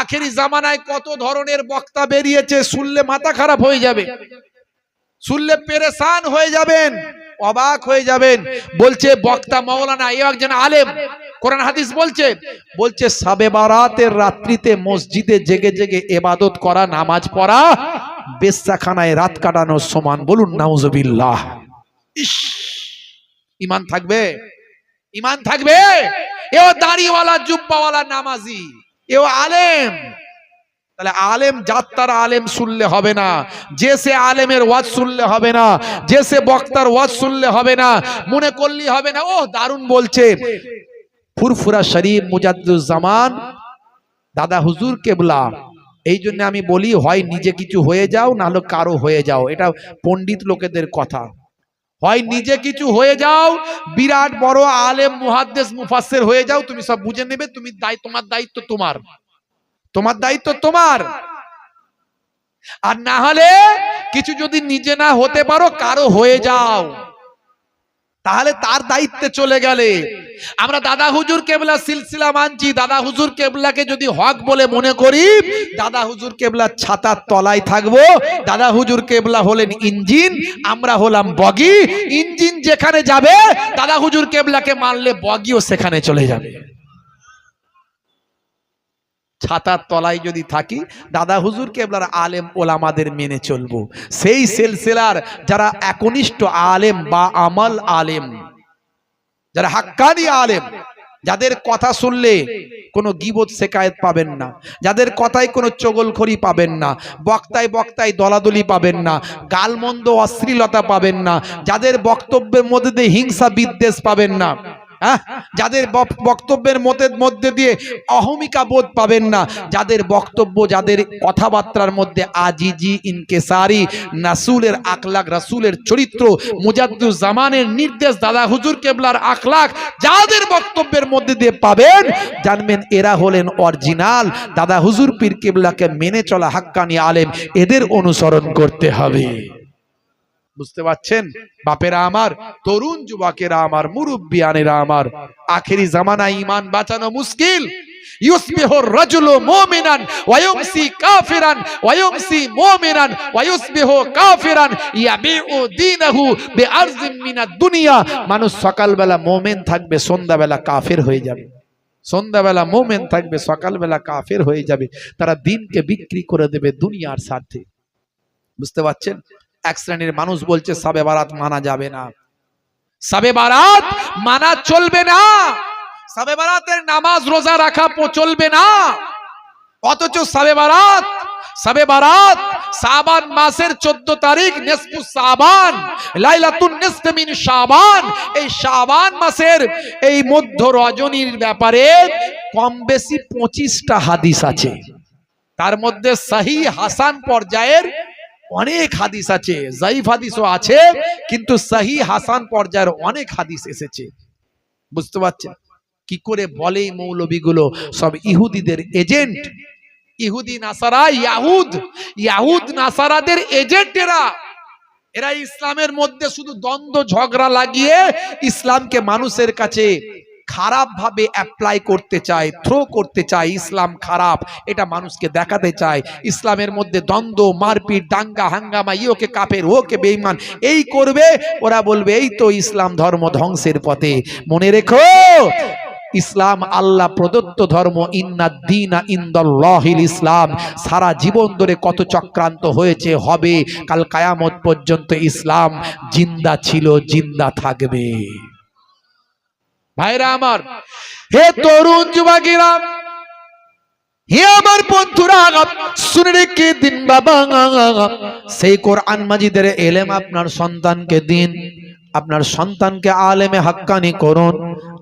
আখেরি জামানায় কত ধরনের বক্তা বেরিয়েছে, শুনলে মাথা খারাপ হয়ে যাবে। শুনলে পেরেশান হয়ে যাবেন, অবাক হয়ে যাবেন। বলছে, বক্তা মৌলানা এ একজন আলেম, কোরআন হাদিস বলছে বলছে, সাবে বারাতের রাত্রিতে মসজিদে জেগে জেগে এবাদত করা, নামাজ পড়া বেশ্যাখানায় রাত কাটানোর সমান, বলুন, নাউজুবিল্লাহ। ইস ইমান থাকবে? ইমান থাকবে? এও দাড়িওয়ালা, জুব্বাওয়ালা নামাজি। এও আলেম। তাহলে আলেম যাত্রার আলেম শুনলে হবে না। যে সে আলেমের ওয়াজ শুনলে হবে না, যে সে বক্তার ওয়াজ শুনলে হবে না, মনে করলি হবে না ও দারুণ বলছে। ফুরফুরা শরীফ মুজাদ্দুজ্জামান দাদা হুজুর কেবলা। এই জন্য আমি বলি, হয় নিজে কিছু হয়ে যাও না হলে কারও হয়ে যাও। এটা পণ্ডিত লোকেদের কথা। হয় নিজে কিছু হয়ে যাও, বিরাট বড় আলেম, মুহাদ্দেস, মুফাসসির হয়ে যাও, তুমি সব বুঝে নেবে, তুমি দায়, তোমার দায়িত্ব তোমার। তোমার দায়িত্ব তোমার। আর না হলে কিছু যদি নিজে না হতে পারো, কারও হয়ে যাও। তাহলে তার দায়িত্বে চলে গেলে। আমরা দাদা হুজুর কেবলা সিলসিলা মানছি, দাদা হুজুর কেবলাকে যদি হক বলে মনে করি, দাদা হুজুর কেবলা ছাতার তলায় থাকব। দাদা হুজুর কেবলা হলেন ইঞ্জিন, আমরা হলাম বগি। ইঞ্জিন যেখানে যাবে, দাদা হুজুর কেবলাকে মারলে বগিও সেখানে চলে যাবে। ছাতার তলায় যদি থাকি, দাদা হুজুর কেবলার আলেম ওলামাদের মেনে চলবো। সেই সেলসেলার যারা একনিষ্ঠ আলেম বা আমল আলেম, যারা হাক্কানি আলেম, যাদের কথা শুনলে কোনো গিবত শেকায়ত পাবেন না, যাদের কথায় কোনো চগলখড়ি পাবেন না, বক্তায় বক্তায় দলাদলি পাবেন না, গালমন্দ অশ্লীলতা পাবেন না, যাদের বক্তব্যের মধ্যে হিংসা বিদ্বেষ পাবেন না। হ্যাঁ যাদের বক- বক্তব্যের মতের মধ্যে দিয়ে অহমিকা বোধ পাবেন না। যাদের বক্তব্য, যাদের কথাবার্তার মধ্যে আজিজি, ইনকেসারি, নাসুলের আখলাক, রাসুলের চরিত্র মুজাদ্দুজ জামানের নির্দেশ, দাদা হুজুর কেবলার আখলাক, যাদের বক্তব্যের মধ্যে দিয়ে পাবেন, জানবেন এরা হলেন অরিজিনাল। দাদা হুজুর পীর কেবলাকে মেনে চলা হাক্কানি আলেম। এদের অনুসরণ করতে হবে। বুঝতে পারছেন? বাপেরা আমার, তরুণ যুবকেরা আমার, মুরব্বিয়ানেরা আমার, আখেরি জামানা ইমান বাঁচানো মুশকিল। দুনিয়া। মানুষ সকালবেলা মুমিন থাকবে, সন্ধ্যাবেলা কাফির হয়ে যাবে। সন্ধ্যাবেলা মোমেন থাকবে, সকালবেলা কাফের হয়ে যাবে। তারা দিনকে বিক্রি করে দেবে দুনিয়ার স্বার্থে। বুঝতে পারছেন? এক শ্রেণির মানুষ বলছে, সাবে বারাত মানা যাবে না। সাবে বারাত মানা চলবে না। সাবে বারাতের নামাজ রোজা রাখা চলবে না। অথচ সাবে বারাত সাবে বারাত সাবান মাসের চোদ্দ তারিখ নেসফু সাবান, লাইলাতুন নিসফে মিন শাবান। এই শাবান মাসের এই মধ্য রজনীর ব্যাপারে কম বেশি পঁচিশটা হাদিস আছে। তার মধ্যে সাহি হাসান পর্যায়ের অনেক হাদিস আছে জাইফ হাদিসও আছে, কিন্তু সাহি হাসান পর্যায়ের অনেক হাদিস এসেছে। বুঝতে পারছেন? কি করে বলে মৌলবীগুলো? সব ইহুদিদের এজেন্ট। ইহুদি নাসারা, ইয়াহুদ। ইয়াহুদ নাসারাদের এজেন্ট এরা। এরা ইসলামের মধ্যে শুধু দ্বন্দ্ব, ঝগড়া লাগিয়ে ইসলামকে মানুষের কাছে খারাপ ভাবে অ্যাপ্লাই করতে চায় থ্রো করতে চায়, ইসলাম খারাপ। এটা মানুষকে দেখাতে চায়। ইসলামের মধ্যে দ্বন্দ্ব, মারপিট, দাঙ্গা, হাঙ্গামা ইয়োকে কাপের ওকে বেঈমান, এই করবে, ওরা বলবে, এই তো ইসলাম ধর্ম ধ্বংসের পথে। মনে রেখো, ইসলাম আল্লাহ প্রদত্ত ধর্ম ইন্নাদ্দিনা ইন্দাল্লাহিল ইসলাম। সারা জীবন ধরে কত চক্রান্ত হয়েছে, হবে। কাল কায়ামত পর্যন্ত ইসলাম জিন্দা ছিল, জিন্দা থাকবে। ভাইরা আমার, হে তরুণ যুবকেরা, হে আমার বন্ধুরা, শুনে রেখে দিন বাবা। সেই কোরআন মাজিদের এলেম আপনার সন্তানকে দিন। আপনার সন্তানকে আলেমে হাক্কানি করুন,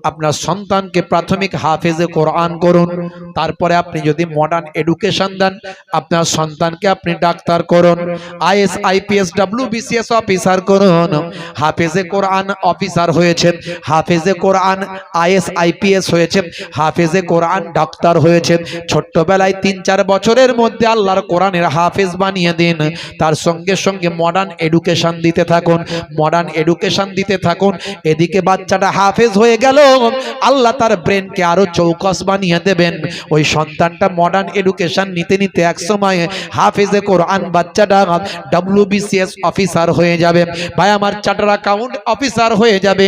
আপনার সন্তানকে প্রাথমিক হাফেজে কোরআন করুন, তারপরে আপনি যদি মডার্ন এডুকেশন দেন, আপনার সন্তানকে আপনি ডাক্তার করুন, আইএস, আইপিএস, ডাব্লিউবিসিএস অফিসার করুন। হাফেজে কোরআন অফিসার হয়েছেন, হাফেজে কোরআন আইএস, আইপিএস হয়েছেন, হাফেজে কোরআন ডাক্তার হয়েছেন। ছোট্টবেলায় তিন চার বছরের মধ্যে আল্লাহর কোরআনের হাফেজ বানিয়ে দিন, তার সঙ্গে সঙ্গে মডার্ন এডুকেশন দিতে থাকুন। মডার্ন এডুকেশন এডুকেশন দিতে থাকুন। এদিকে বাচ্চাটা হাফেজ হয়ে গেল। আল্লাহ তার ব্রেনকে আরও চৌকস বানিয়ে দেবেন। ওই সন্তানটা মডার্ন এডুকেশন নিতে নিতে এক সময় হাফেজে কোরআন বাচ্চাটা ডব্লিউবিসিএস অফিসার হয়ে যাবে। ভাই, আমার চার্টার অ্যাকাউন্ট অফিসার হয়ে যাবে।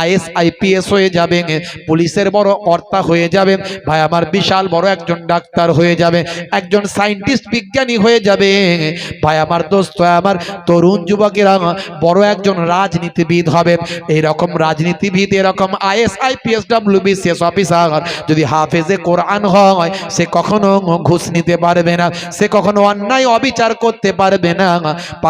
আইএস আইপিএস হয়ে যাবে। পুলিশের বড় কর্তা হয়ে যাবে। ভাই, আমার বিশাল বড় একজন ডাক্তার হয়ে যাবে। একজন সায়েন্টিস্ট বিজ্ঞানী হয়ে যাবে। ভাই, আমার দোস্ত, আমার তরুণ যুবকেরা বড় একজন রাজনীতিবিদ হবে। এইরকম রাজনীতিবিদ, এরকম আইএস আইপিএস ডাব্লিউবিসিএস অফিসার যদি হাফেজে কোরআন হয়, সে কখনো ঘুষ নিতে পারবে না, সে কখনো অন্যায় অবিচার করতে পারবে না।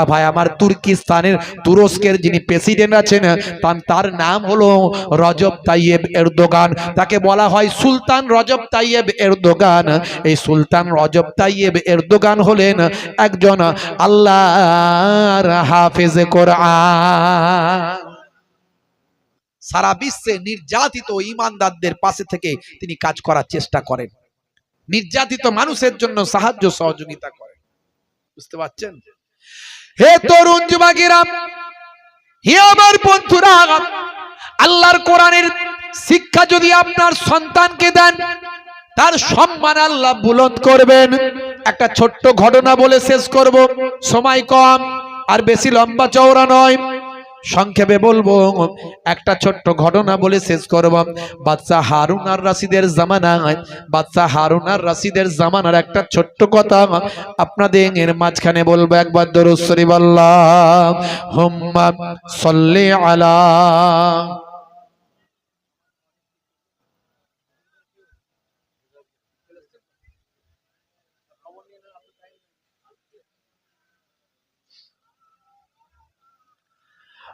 ভাই, আমার তুর্কিস্তানের তুরস্কের যিনি প্রেসিডেন্ট আছেন তার- নাম হলো রজব তাইয়েব এরদোগান। তাকে বলা হয় সুলতান রজব তাইয়েব এরদোগান। এই সুলতান রজব তাইয়েব এরদোগান হলেন একজন আল্লাহর হাফেজে কোরআন। সারা বিশ্বে নির্যাতিত ইমানদারদের পাশে থেকে তিনি কাজ করার চেষ্টা করেন। নির্যাতিত মানুষের জন্য সাহায্য, সহযোগিতা করেন। বুঝতে পারছেন? হে তরুণ যুবকেরা, হে আমার বন্ধুরা, আল্লাহর কোরআনের শিক্ষা যদি আপনার সন্তানকে দেন, তার সম্মান আল্লাহ বুলন্দ করবেন। একটা ছোট্ট ঘটনা বলে শেষ করব। সময় কম আর বেশি লম্বা চওড়া নয়। সংক্ষেপে বলব, একটা ছোট্ট ঘটনা বলে শেষ করব। বাচ্চা হারুন আর রাশিদের জামানায় বাচ্চা হারুন আর রাশিদের জামানার একটা ছোট্ট কথা আপনাদের এর মাঝখানে বলব একবার দরুসরি বললাম হুম্মা সল্লে আলা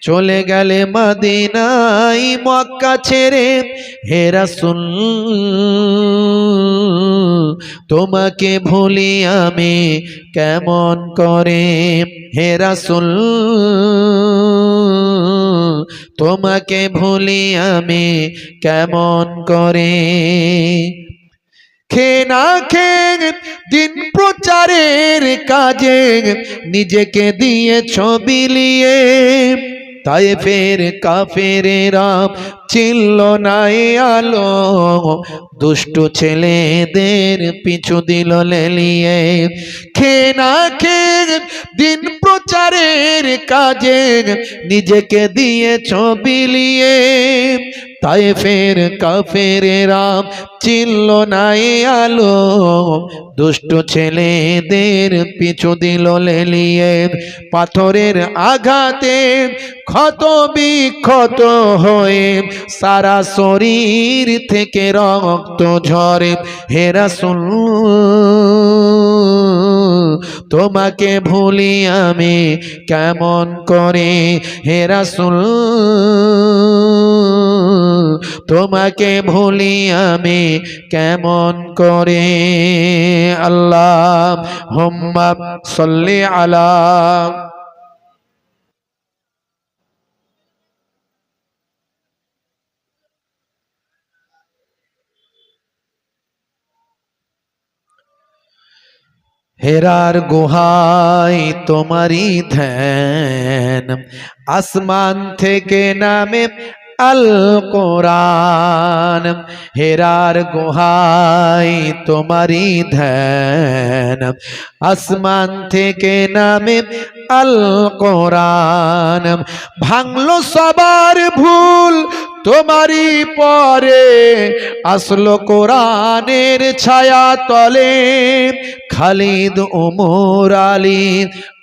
চলে গেলে মদিনাই মক্কা ছেড়ে হেরা হেরাসুল তোমাকে ভুলি আমি কেমন করে? হেরাসুল তোমাকে ভুলি আমি কেমন করে? খে না খে দিন প্রচারের কাজে নিজেকে দিয়ে ছবি লিয়ে তাই ফের রাম চিল্ল নাই আলো। দুষ্টু ছেলেদের পিছু দিল লেলিয়ে। খেনা খে দিন প্রচারের কাজে নিজেকে দিয়ে ছবি লিয়ে তাই ফের কাফেরেরা চিল্ল নাই আলো। দুষ্ট ছেলেদের পিছু দিল লেলিয়ে পাথরের আঘাতে। ক্ষত বিক্ষত হয়ে সারা শরীর থেকে রক্ত ঝরে। হেরা হেরাসুল তোমাকে ভুলি আমি কেমন করে? হেরা হেরাসুল তোমাকে ভুলি আমি কেমন করে? আল্লাহ, হোম্মা সল্লি আলা হেরার গুহায় তোমারই ধ্যান। আসমান থেকে নামে আল কোরআন হেরার গুহায় তোমারি ধ্যান। আসমান থেকে নামে আল কোরআন ভাঙলো সবার ভুল তোমারই পরে। আসলো কোরআনের ছায়া তলে খালিদ উমর আলী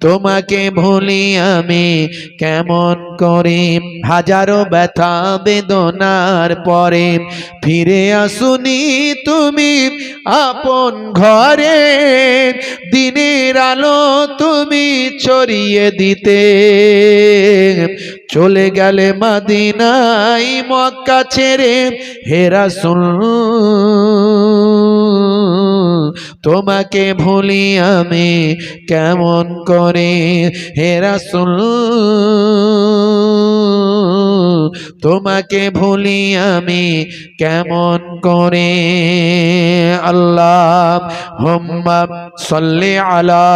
তোমাকে ভুলি আমি কেমন করে? হাজারো ব্যথা বেদনার পরে ফিরে আসুনি তুমি আপন ঘরে। দিনের আলো তুমি ছড়িয়ে দিতে। চলে গেলে মাদিনাই মক্কা ছেড়ে হেরাসুল। তোমাকে ভুলি আমি কেমন করে? হেরাসুল তোমাকে ভুলি আমি কেমন করে? আল্লাহ হোম্মা সল্লে আলা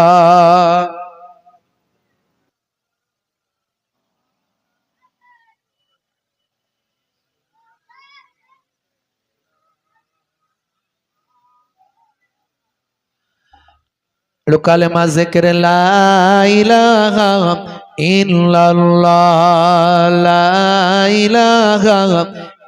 কালেমা জিকির লা ইলাহা ইল্লাল্লাহ লা ইলাহা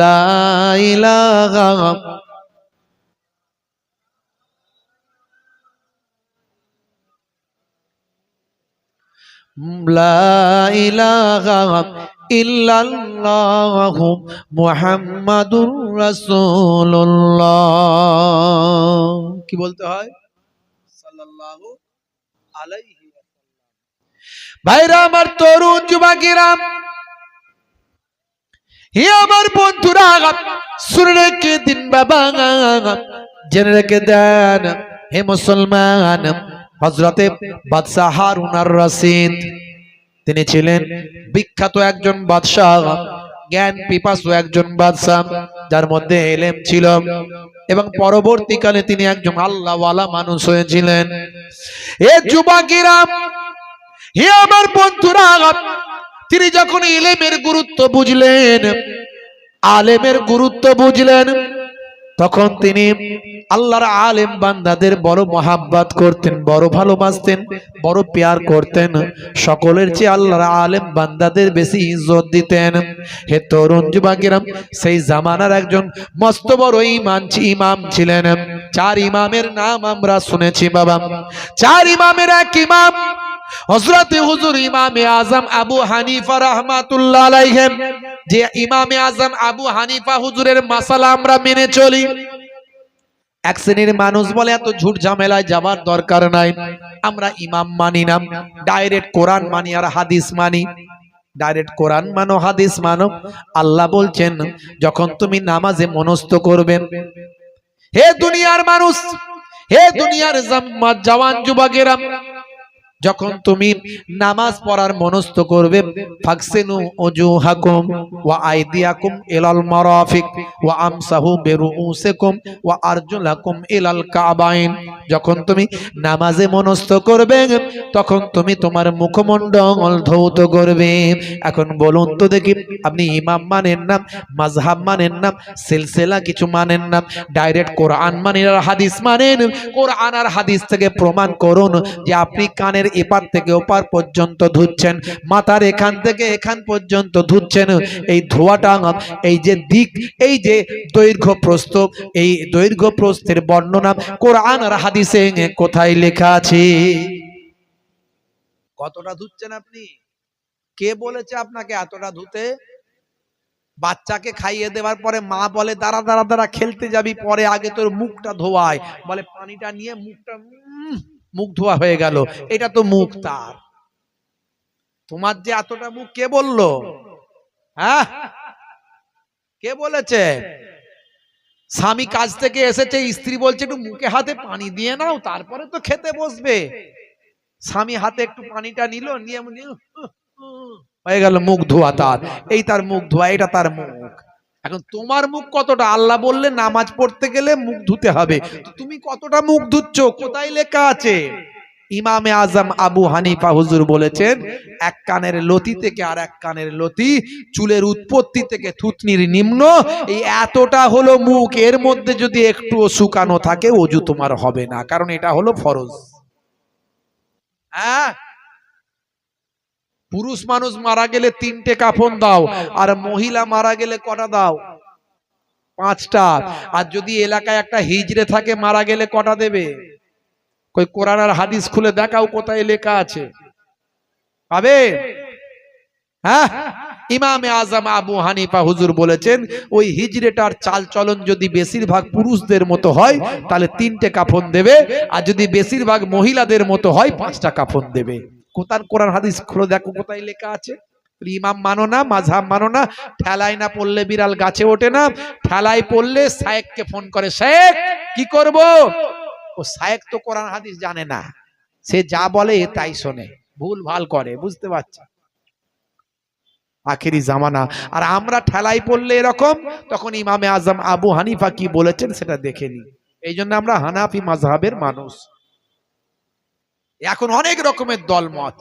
লা ইলাহা লা ইলাহা ইল্লাল্লাহ মুহাম্মাদুর রাসূলুল্লাহ। কি বলতে হয়? সাল্লাল্লাহু আলাইহি ভাইরা, আমার তরুণ যুবকেরা হে আমার বন্ধুরা, শুনে দিন বাবা। জেনে রেখে দেন, হে মুসলমান হজরতে বাদশাহ হারুন আর রশিদ, তিনি ছিলেন বিখ্যাত একজন বাদশাহ, জ্ঞান পিপাসু একজন বাদশাহ, যার মধ্যে এলেম ছিল। এবং পরবর্তীকালে তিনি একজন আল্লাহওয়ালা মানুষ হয়েছিলেন। এ যুবকেরা, হে আমার বন্ধুরা তিনি যখন ইলেমের গুরুত্ব বুঝলেন, আলেমের গুরুত্ব বুঝলেন, তখন তিনি আল্লাহর আলেম বান্দাদের বড় মহাব্বাত করতেন, বড় ভালোবাসতেন, বড় পেয়ার করতেন। সকলের চেয়ে আল্লাহর আলেম বান্দাদের বেশি ইজ্জত দিতেন। হে তরুণ যুবকেরা সেই জামানার একজন মস্ত বড় ইমান ইমাম ছিলেন। চার ইমামের নাম আমরা শুনেছি, বাবা। চার ইমামের এক ইমাম হজরতে হুজুর ইমামে আজম আবু হানিফা রহমাতুল্লাহ যে ইমামে আজম আবু হানিফা হুজুরের মাসালা আমরা মেনে চলি। এক শ্রেণির মানুষ বলে, এত ঝুট ঝামেলায় যাবার দরকার নাই। আমরা ইমাম মানি না। ডাইরেক্ট কোরআন মানি আর হাদিস মানি। ডাইরেক্ট কোরআন মানো, হাদিস মানো। আল্লাহ বলছেন, যখন তুমি নামাজে মনস্থ করবেন হে দুনিয়ার মানুষ, হে দুনিয়ার জওয়ান যুবকেরা যখন তুমি নামাজ পড়ার মনস্থ করবে ফাকসিনু ওজুহাকুম ওয়া আইদিয়াকুম ইলাল মারাফিক ওয়া আমসাহু বিরুউসিকুম ওয়া আরজুলাকুম ইলাল কাবাইন। যখন তুমি নামাজে মনস্থ করবে, তখন তুমি তোমার মুখমণ্ডল ধৌত করবে। এখন বলুন তো দেখি, আপনি ইমাম মানেন না, মাযহাব মানেন না, সিলসিলা কিছু মানেন না, ডাইরেক্ট কোরআন মানেন আর হাদিস মানেন। কোরআন আর হাদিস থেকে প্রমাণ করুন যে আপনি কানের এপার থেকে ওপার পর্যন্ত ধুচ্ছেন মাথার এখান থেকে এখান পর্যন্ত ধুচ্ছেন। এই ধোয়াটা এই যে দিক, এই যে দৈর্ঘ্য প্রস্থ, এই দৈর্ঘ্য প্রস্থের বর্ণনা কোরআন আর হাদিসে কোথায় লেখা আছে? কতটা ধুচ্ছেন আপনি? কে বলেছে আপনাকে এতটা ধুতে? বাচ্চাকে খাইয়ে দেওয়ার পরে মা বলে, দাঁড়া দাঁড়া দাঁড়া, খেলতে যাবি, পরে আগে তোর মুখটা ধোয়ায়। বলে, পানিটা নিয়ে মুখটা মুখ ধোয়া হয়ে গেল। এটা তো মুখ তার। তোমার যে এতটা মুখ কে বলল? হ্যাঁ? কে বলেছে? স্বামী কাজ থেকে এসেছে স্ত্রী বলছে একটু মুখে হাতে পানি দিয়ে নাও তারপরে তো খেতে বসবে। স্বামী হাতে একটু পানিটা নিল নিয়ে উহ, উহ, উহ, হয়ে গেল মুখ ধোয়া তার। এই তার মুখ ধোয়া এটা তার মুখ। এখন তোমার মুখ কতটা? আল্লাহ বললে নামাজ পড়তে গেলে মুখ ধুতে হবে। তুমি কতটা মুখ ধুচ্ছ? কোথায় লেখা আছে? ইমামে আজম আবু হানিফা হুজুর বলেছেন, এক কানের লতি থেকে আর এক কানের লতি, চুলের উৎপত্তি থেকে থুতনির নিম্ন, এই এতটা হলো মুখ। এর মধ্যে যদি একটু শুকানো থাকে, অজু তোমার হবে না, কারণ এটা হলো ফরজ। হ্যাঁ? পুরুষ মানুষ মারা গেলে তিনটে কাফন দাও, আর মহিলা মারা গেলে কটা দাও? পাঁচটা। আর যদি এলাকায় একটা হিজড়ে থাকে, মারা গেলে কটা দেবে? কই কোরআন আর হাদিস খুলে দেখাও কোথায় লেখা আছে। পাবে? হ্যাঁ? ইমামে আজম আবু হানিফা হুজুর বলেছেন, ওই হিজড়েটার চালচলন যদি বেশিরভাগ পুরুষদের মতো হয়, তাহলে তিনটে কাফন দেবে, আর যদি বেশিরভাগ মহিলাদের মতো হয়, পাঁচটা কাফন দেবে। কোরআন কোরআন হাদিস খুলে দেখো, কোথায় লেখা আছে? ইমাম মানো না, মাঝহাব মানো না ঠেলায় না পড়লে বিড়াল গাছে ওঠে না ঠেলায় পড়লে সায়েককে ফোন করে সায়েক কি করব? ও সায়েক তো কোরআন হাদিস জানে না, সে যা বলে তাই শোনে, ভুল ভালো করে, বুঝতে পারছি? আখেরি জামানা, আর আমরা ঠেলাই পড়লে এরকম, তখন ইমামে আজম আবু হানিফা কি বলেছেন সেটা দেখে নি এই জন্য আমরা হানাফি মাযহাবের মানুষ। এখন অনেক রকমের দলমত।